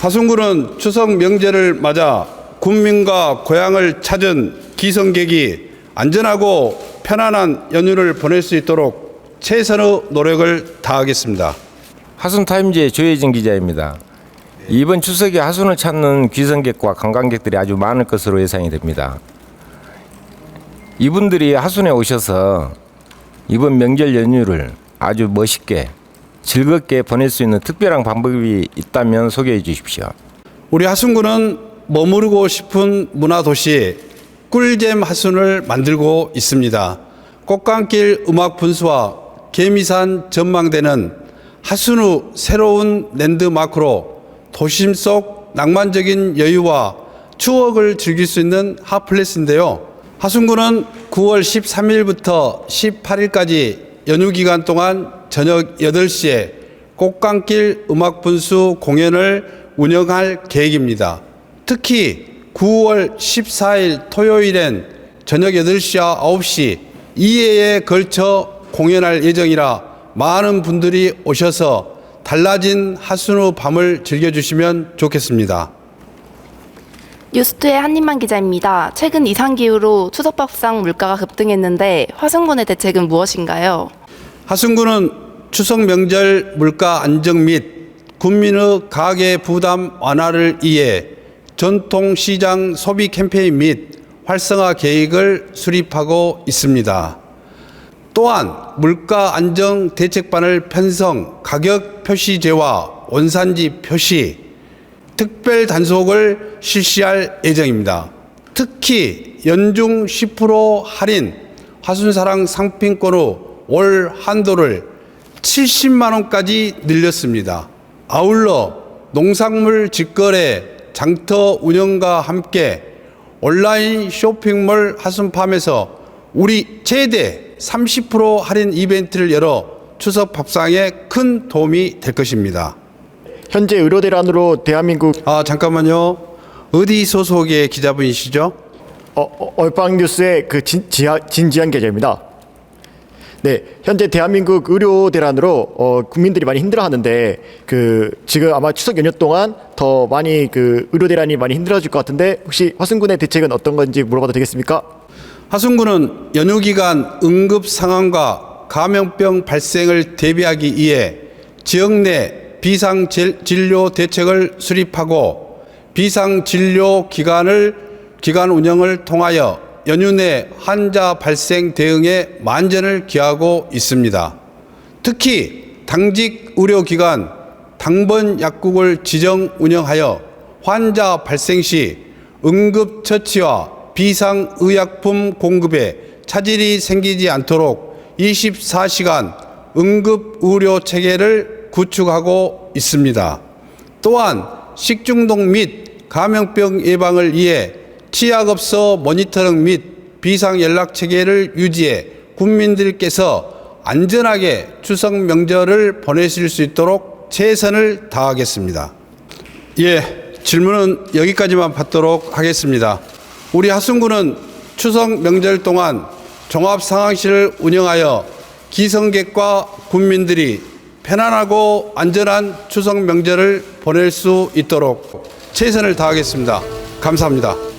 하순군은 추석 명절을 맞아 군민과 고향을 찾은 기성객이 안전하고 편안한 연휴를 보낼 수 있도록 최선의 노력을 다하겠습니다. 하순타임즈의 조혜진 기자입니다. 이번 추석에 하순을 찾는 귀성객과 관광객들이 아주 많을 것으로 예상이 됩니다. 이분들이 하순에 오셔서 이번 명절 연휴를 아주 멋있게 즐겁게 보낼 수 있는 특별한 방법이 있다면 소개해 주십시오. 우리 하순군은 머무르고 싶은 문화도시 꿀잼 하순을 만들고 있습니다. 꽃감길 음악 분수와 개미산 전망대는 하순 후 새로운 랜드마크로 도심 속 낭만적인 여유와 추억을 즐길 수 있는 핫플레스인데요. 하순군은 9월 13일부터 18일까지 연휴 기간 동안 저녁 8시에 꽃감길 음악 분수 공연을 운영할 계획입니다. 특히 9월 14일 토요일엔 저녁 8시와 9시 2회에 걸쳐 공연할 예정이라 많은 분들이 오셔서 달라진 하순우 밤을 즐겨주시면 좋겠습니다. 뉴스투의 한림만 기자입니다. 최근 이상기후로 추석밥상 물가가 급등했는데 화순군의 대책은 무엇인가요? 하순군은 추석 명절 물가 안정 및 국민의 가계 부담 완화를 위해 전통 시장 소비 캠페인 및 활성화 계획을 수립하고 있습니다. 또한 물가 안정 대책반을 편성, 가격 표시제와 원산지 표시, 특별 단속을 실시할 예정입니다. 특히 연중 10% 할인 화순사랑 상품권 후 월 한도를 70만 원까지 늘렸습니다. 아울러 농산물 직거래 장터 운영과 함께 온라인 쇼핑몰 하순팜에서 우리 최대 30% 할인 이벤트를 열어 추석 밥상에 큰 도움이 될 것입니다. 현재 의료대란으로 대한민국 아 잠깐만요. 어디 소속의 기자분이시죠? 어, 어, 얼빵 뉴스의 그 진, 지하, 진지한 계좌입니다. 네, 현재 대한민국 의료 대란으로 어, 국민들이 많이 힘들어하는데 그 지금 아마 추석 연휴 동안 더 많이 그 의료 대란이 많이 힘들어질 것 같은데 혹시 화순군의 대책은 어떤 건지 물어봐도 되겠습니까? 하순군은 연휴 기간 응급 상황과 감염병 발생을 대비하기 위해 지역 내 비상 질- 진료 대책을 수립하고 비상 진료 기관을 기관 운영을 통하여 연휴 내 환자 발생 대응에 만전을 기하고 있습니다. 특히 당직 의료기관 당번 약국을 지정 운영하여 환자 발생 시 응급처치와 비상의약품 공급에 차질이 생기지 않도록 24시간 응급의료 체계를 구축하고 있습니다. 또한 식중독 및 감염병 예방을 위해 치약업소 모니터링 및 비상연락 체계를 유지해 국민들께서 안전하게 추석 명절을 보내실 수 있도록 최선을 다하겠습니다. 예, 질문은 여기까지만 받도록 하겠습니다. 우리 하순군은 추석 명절 동안 종합 상황실을 운영하여 기성객과 국민들이 편안하고 안전한 추석 명절을 보낼 수 있도록 최선을 다하겠습니다. 감사합니다.